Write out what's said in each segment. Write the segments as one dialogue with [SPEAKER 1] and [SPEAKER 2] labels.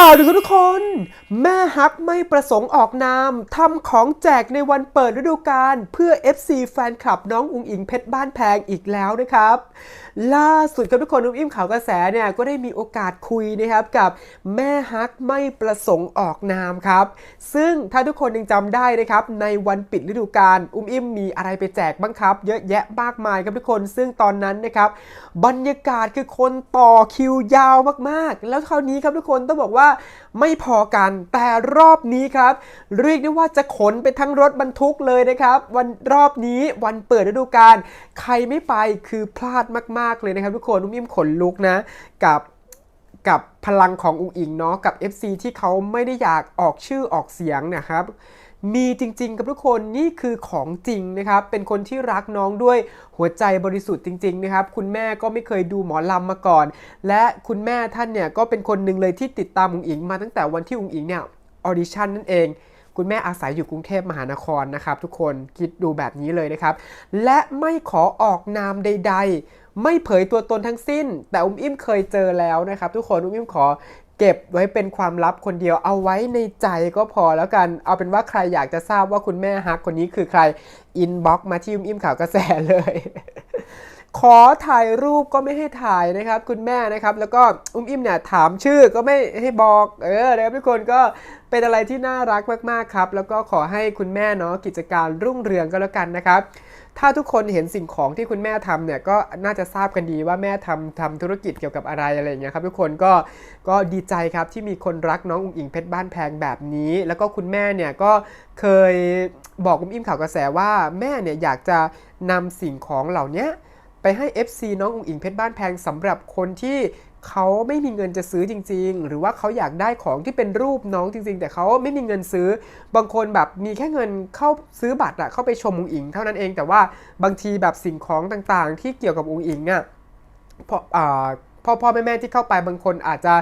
[SPEAKER 1] ข่าวดีทุกคน แม่ฮักไม่ประสงค์ออกนามทำของแจกในวันเปิดฤดูกาลเพื่อ FC แฟนคลับน้องอุงอิงเพชรบ้านแพงอีกแล้วนะครับ ล่าสุดครับทุกคนนุ่มอิ่มข่าวกระแสเนี่ยก็ได้มีโอกาสคุยนะครับกับแม่ฮักไม่ประสงค์ออกนามครับ ซึ่งถ้าทุกคนยังจำได้นะครับในวันปิดฤดูกาลอุ้มอิ่มมีอะไรไปแจกบ้างครับ เยอะแยะมากมายครับทุกคน ซึ่งตอนนั้นนะครับบรรยากาศคือคนต่อคิวยาวมากๆ แล้วคราวนี้ครับทุกคนต้องบอกว่าไม่พอกันแต่รอบนี้ครับ เรียกได้ว่าจะขนไปทั้งรถบรรทุกเลยนะครับ วันรอบนี้วันเปิดฤดูกาลใครไม่ไปคือพลาดมากๆเลยนะครับทุกคนนุ่มยิ้มขนลุกนะกับกับพลังของอุ๋งอิงเนาะกับ FC ที่เขาไม่ได้อยากออกชื่อออกเสียงนะครับ มีจริงๆกับทุกคนนี่คือของจริงนะครับ เป็นคนที่รักน้องด้วยหัวใจบริสุทธิ์จริงๆนะครับ คุณแม่ก็ไม่เคยดูหมอลำมาก่อน และคุณแม่ท่านเนี่ยก็เป็นคนหนึ่งเลยที่ติดตามอุ๋งอิงมาตั้งแต่วันที่อุ๋งอิงเนี่ยออดิชั่นนั่นเองคุณแม่อาศัยอยู่กรุงเทพมหานครนะครับ ทุกคนคิดดูแบบนี้เลยนะครับ และไม่ขอออกนามใด ๆ ไม่เผยตัวตนทั้งสิ้น แต่อุ้มอิ่มเคยเจอแล้วนะครับ ทุกคนอุ้มอิ่มขอเก็บไว้เป็นความลับคนเดียวเอาไว้ในใจก็พอแล้วกัน เอาเป็นว่าใครอยากจะทราบว่าคุณแม่ฮักคนนี้คือใครอินบ็อกมาที่อุ้มอิ่มข่าวกระแสเลย ขอถ่ายรูปก็ไม่ให้ถ่ายนะครับ คุณแม่นะครับ แล้วก็อุ้มอิ่มเนี่ยถามชื่อก็ไม่ให้บอก เออนะครับทุกคนก็เป็นอะไรที่น่ารักมากๆครับ แล้วก็ขอให้คุณแม่เนาะกิจการรุ่งเรืองก็แล้วกันนะครับ ถ้าทุกคนเห็นสิ่งของที่คุณแม่ทำเนี่ยก็น่าจะทราบกันดีว่าแม่ทำทำธุรกิจเกี่ยวกับอะไรอะไรอย่างเงี้ยครับทุกคนก็ก็ดีใจครับที่มีคนรักน้องอุ๋งอิงเพชรบ้านแพงแบบนี้ แล้วก็คุณแม่เนี่ยก็เคยบอกอุ้มอิ่มข่าวกระแสว่าแม่เนี่ยอยากจะนำสิ่งของเหล่านี้ ไปให้ FC น้องอุ๋งอิงเพชรบ้านแพงสำหรับคนที่เขาไม่มีเงินจะซื้อจริง ๆ หรือว่าเขาอยากได้ของที่เป็นรูปน้องจริง ๆ แต่เขาไม่มีเงินซื้อ บางคนแบบมีแค่เงินเข้าซื้อบัตรอะเข้าไปชมอุ๋งอิงเท่านั้นเองแต่ว่าบางทีแบบสิ่งของต่างๆ ที่เกี่ยวกับอุ๋งอิงอะพออ่า พ่อพ่อแม่แม่ที่เข้าไปบางคนอาจจะ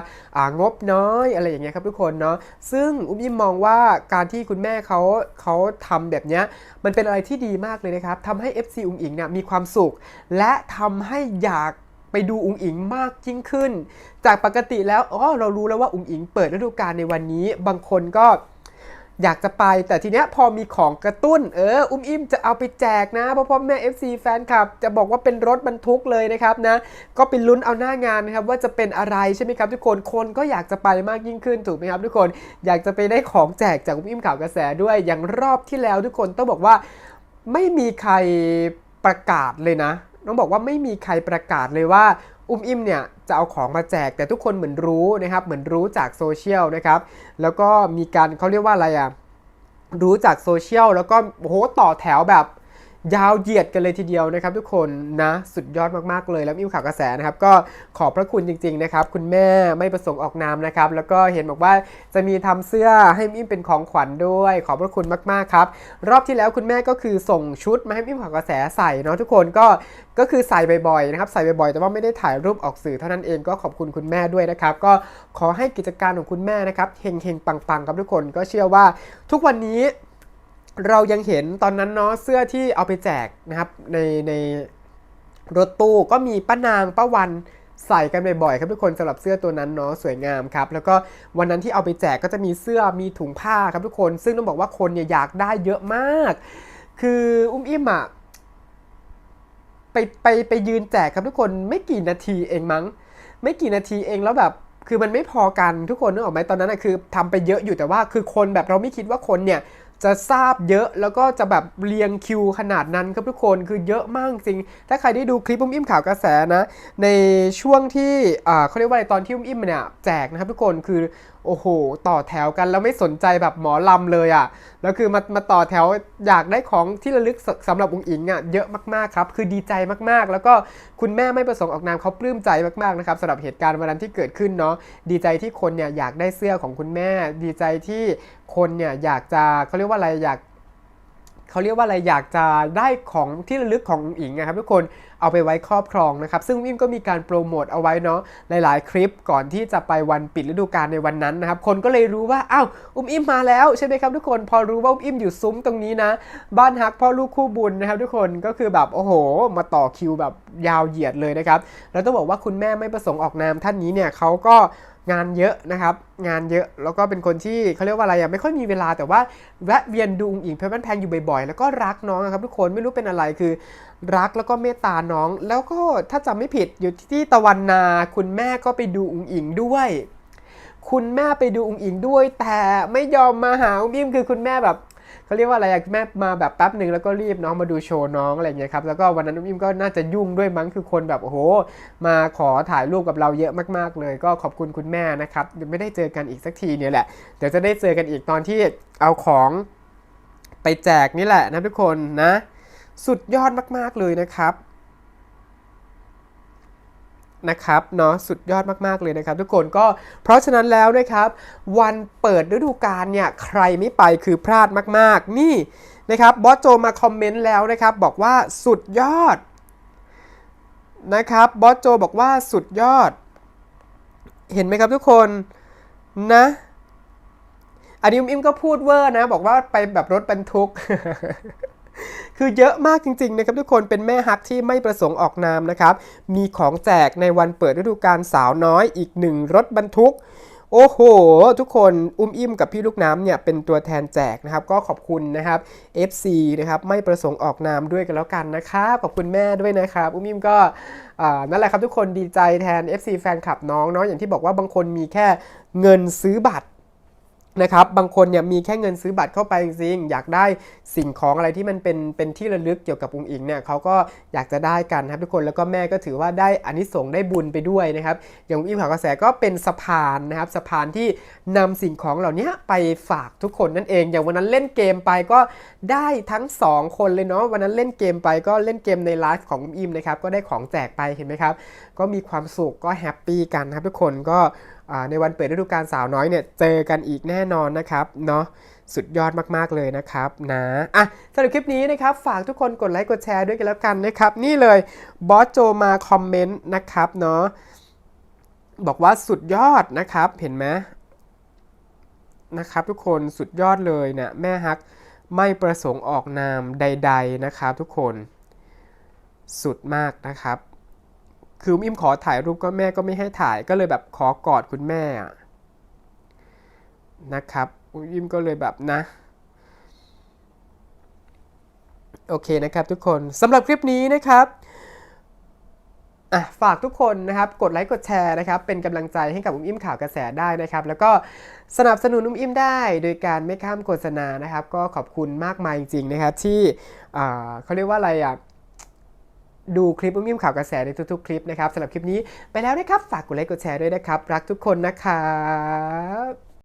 [SPEAKER 1] งบน้อยอะไรอย่างเงี้ยครับทุกคนเนาะซึ่งอุ้มยิ้มมองว่าการที่คุณแม่เขาเขาทำแบบเนี้ยมันเป็นอะไรที่ดีมากเลยนะครับทำให้ FC อุ๋งอิงเนี่ยมีความสุข และทำให้อยากไปดูอุ๋งอิงมากยิ่งขึ้น จากปกติแล้วอ๋อเรารู้แล้วว่าอุ๋งอิงเปิดฤดูกาลในวันนี้ บางคนก็ อยากจะไปแต่ทีเนี้ยพอมีของกระตุ้น เออ อุ้มอิ่มจะเอาไปแจกนะเพราะพ่อแม่ FC แฟนคลับ จะบอกว่าเป็นรถบรรทุกเลยนะครับนะ ก็ไปลุ้นเอาหน้างานนะครับว่าจะเป็นอะไรใช่ไหมครับทุกคนคนก็อยากจะไปมากยิ่งขึ้นถูกไหมครับทุกคนอยากจะไปได้ของแจกจากอุ้มอิ่มข่าวกระแสด้วยอย่างรอบที่แล้วทุกคนต้องบอกว่าไม่มีใครประกาศเลยนะ ต้องบอกว่าไม่มีใครประกาศเลยว่าอุ้มอิ่มเนี่ย จะเอาของมาแจก แต่ทุกคนเหมือนรู้นะครับ เหมือนรู้จากโซเชียลนะครับ แล้วก็มีการเขาเรียกว่าอะไรอะรู้จากโซเชียลแล้วก็โอ้โหต่อแถวแบบ ยาวเหยียดกันเลยทีเดียวนะครับทุกคนนะสุดยอดมากๆเลยแล้วมีข่าวกระแสนะครับก็ขอบพระคุณจริงๆนะครับคุณแม่ไม่ประสงค์ออกนามนะครับแล้วก็เห็นบอกว่าจะมีทำเสื้อให้มิมเป็นของขวัญด้วย ขอบพระคุณมากๆครับรอบที่แล้วคุณแม่ก็คือส่งชุดมาให้มิมข่าวกระแสใส่เนาะทุกคนก็ก็คือใส่บ่อยๆนะครับใส่บ่อยๆแต่ว่าไม่ได้ถ่ายรูปออกสื่อเท่านั้นเองก็ขอบคุณคุณแม่ด้วยนะครับก็ขอให้กิจการของคุณแม่นะครับเฮงๆปังๆครับทุกคนก็เชื่อว่าทุกวันนี้ เรายังเห็นตอนนั้นเนาะเสื้อที่เอาไปแจกนะครับในในรถตู้ก็มีป้านางป้าวันใส่กันบ่อยๆครับทุกคนสำหรับเสื้อตัวนั้นเนาะสวยงามครับ แล้วก็วันนั้นที่เอาไปแจกก็จะมีเสื้อมีถุงผ้าครับทุกคน ซึ่งต้องบอกว่าคนเนี่ยอยากได้เยอะมาก คืออุ้มอิ่มอะไปไปไปยืนแจกครับทุกคนไม่กี่นาทีเองมั้ง ไม่กี่นาทีเองแล้วแบบ คือมันไม่พอกันทุกคนนึกออกไหมตอนนั้นนะคือทำไปเยอะอยู่แต่ว่าคือคนแบบเราไม่คิดว่าคนเนี่ย จะทราบเยอะแล้วก็จะแบบเรียงคิวขนาดนั้นครับทุกคนคือเยอะมากจริง ถ้าใครได้ดูคลิปอุ้มอิ่มข่าวกระแสนะ ในช่วงที่อ่าเขาเรียกว่าอะไรตอนที่อุ้มอิ่มเนี่ยแจกนะครับทุกคนคือ โอ้โห ต่อแถวกันแล้วไม่สนใจแบบหมอลำเลยอะ่ะ แล้วคือมามาต่อแถวอยากได้ของที่ระลึกสสำหรับองค์อิงอะ่ะเยอะมากๆครับ คือดีใจมากๆ แล้วก็คุณแม่ไม่ประสงค์ออกนามเขาปลื้มใจมากๆนะครับสำหรับเหตุการณ์วันนั้นที่เกิดขึ้นเนาะ ดีใจที่คนเนี่ยอยากได้เสื้อของคุณแม่ ดีใจที่คนเนี่ยอยากจะเขาเรียกว่าอะไรอยาก เขาเรียกว่าอะไรอยากจะได้ของที่ระลึกของอิงนะครับทุกคนเอาไปไว้ครอบครองนะครับ ซึ่งวิมก็มีการโปรโมทเอาไว้เนาะหลายๆ คลิปก่อนที่จะไปวันปิดฤดูกาลในวันนั้นนะครับ คนก็เลยรู้ว่าอ้าวอุ้มอิมมาแล้วใช่ไหมครับทุกคนพอรู้ว่าอุ้มอิมอยู่ซุ้มตรงนี้นะ บ้านฮักพ่อลูกคู่บุญนะครับ ทุกคนก็คือแบบโอ้โห มาต่อคิวแบบยาวเหยียดเลยนะครับแล้วต้องบอกว่าคุณแม่ไม่ประสงค์ออกนามท่านนี้เนี่ยเขาก็ งานเยอะนะครับ งานเยอะแล้วก็เป็นคนที่เขาเรียกว่าอะไรอะไม่ค่อยมีเวลาแต่ว่าแวะเวียนดูอุ๋งอิงเพชรบ้านแพงอยู่บ่อยๆ แล้วก็รักน้องนะครับทุกคนไม่รู้เป็นอะไรคือ รักแล้วก็เมตตาน้อง แล้วก็ถ้าจำไม่ผิดอยู่ที่ตะวันนา คุณแม่ก็ไปดูอุ๋งอิงด้วย คุณแม่ไปดูอุ๋งอิงด้วย แต่ไม่ยอมมาหาอุ้งอิงคือคุณแม่แบบ เขาเรียกว่าอะไรอะแม่มาแบบแป๊บหนึ่งแล้วก็รีบน้องมาดูโชว์น้องอะไรอย่างเงี้ยครับแล้วก็วันนั้นอุ๋งอิงก็น่าจะยุ่งด้วยมั้งคือคนแบบโอ้โห มาขอถ่ายรูปกับเราเยอะมากๆเลย ก็ขอบคุณคุณแม่นะครับไม่ได้เจอกันอีกสักทีเนี่ยแหละเดี๋ยวจะได้เจอกันอีกตอนที่เอาของไปแจกนี่แหละนะทุกคนนะ สุดยอดมากๆเลยนะครับ นะครับเนาะสุดยอดมากๆเลยนะครับทุกคนก็เพราะฉะนั้นแล้วนะครับ วันเปิดฤดูกาลเนี่ยใครไม่ไปคือพลาดมากๆ นี่นะครับบอสโจมาคอมเมนต์แล้วนะครับ บอกว่าสุดยอดนะครับบอสโจบอกว่าสุดยอด เห็นไหมครับทุกคนนะอันนี้อิมอิมก็พูดเวอร์นะ บอกว่าไปแบบรถบรรทุก คือเยอะมากจริงๆนะครับทุกคนเป็นแม่ฮักที่ไม่ประสงค์ออกนามนะครับ มีของแจกในวันเปิดฤดูกาลสาวน้อยอีกหนึ่งรถบรรทุก โอ้โห ทุกคนอุ้มอิ่มกับพี่ลูกน้ำเนี่ยเป็นตัวแทนแจกนะครับ ก็ขอบคุณนะครับ FC นะครับไม่ประสงค์ออกนามด้วยกันแล้วกันนะครับขอบคุณแม่ด้วยนะครับ อุ้มอิ่มก็นั่นแหละครับทุกคนดีใจแทน FC แฟนคลับน้องเนาะอย่างที่บอกว่าบางคนมีแค่เงินซื้อบัตร นะครับบางคนเนี่ยมีแค่เงินซื้อบัตรเข้าไปจริงๆอยากได้สิ่งของอะไรที่มันเป็นเป็นที่ระลึกเกี่ยวกับองค์อิงเนี่ยเขาก็อยากจะได้กันครับทุกคนแล้วก็แม่ก็ถือว่าได้อานิสงส์ได้บุญไปด้วยนะครับอย่างอิงข่าวกระแสก็เป็นสะพานนะครับสะพานที่นำสิ่งของเหล่านี้ไปฝากทุกคนนั่นเอง อย่างวันนั้นเล่นเกมไปก็ได้ทั้ง 2 คนเลยเนาะวันนั้นเล่นเกมไปก็เล่นเกมในไลฟ์ของอิงนะครับก็ได้ของแจกไปเห็นไหมครับก็มีความสุขก็แฮปปี้กันนะครับทุกคนก็ ในวันเปิดฤดูกาลสาวน้อยเนี่ยเจอกันอีกแน่นอนนะครับเนาะสุดยอดมากๆเลยนะครับนะอะสำหรับคลิปนี้นะครับ ฝากทุกคนกดไลค์กดแชร์ด้วยกันแล้วกันนะครับ นี่เลยบอสโจมาคอมเมนต์นะครับเนาะบอกว่าสุดยอดนะครับเห็นไหมนะครับ ทุกคนสุดยอดเลยเนี่ยแม่ฮักไม่ประสงค์ออกนามใด ๆนะครับ ทุกคนสุดมากนะครับ คืออุ้มอิมขอถ่ายรูปก็แม่ก็ไม่ให้ถ่ายก็เลยแบบขอกอดคุณแม่นะครับอุ้มอิมก็เลยแบบนะโอเคนะครับทุกคนสำหรับคลิปนี้นะครับอะฝากทุกคนนะครับกดไลค์กดแชร์นะครับเป็นกำลังใจให้กับอุ้มอิ่มข่าวกระแสได้นะครับ แล้วก็สนับสนุนอุ้มอิ่มได้ โดยการไม่ข้ามโฆษณานะครับ ก็ขอบคุณมากมายจริงๆนะครับที่อ่าเขาเรียกว่าอะไรอะ ดูคลิปอุ้มยิ้มข่าวกระแสในทุกๆ คลิปนะครับสำหรับคลิปนี้ไปแล้วนะครับ ฝากกดไลค์กดแชร์ด้วยนะครับ รักทุกคนนะครับ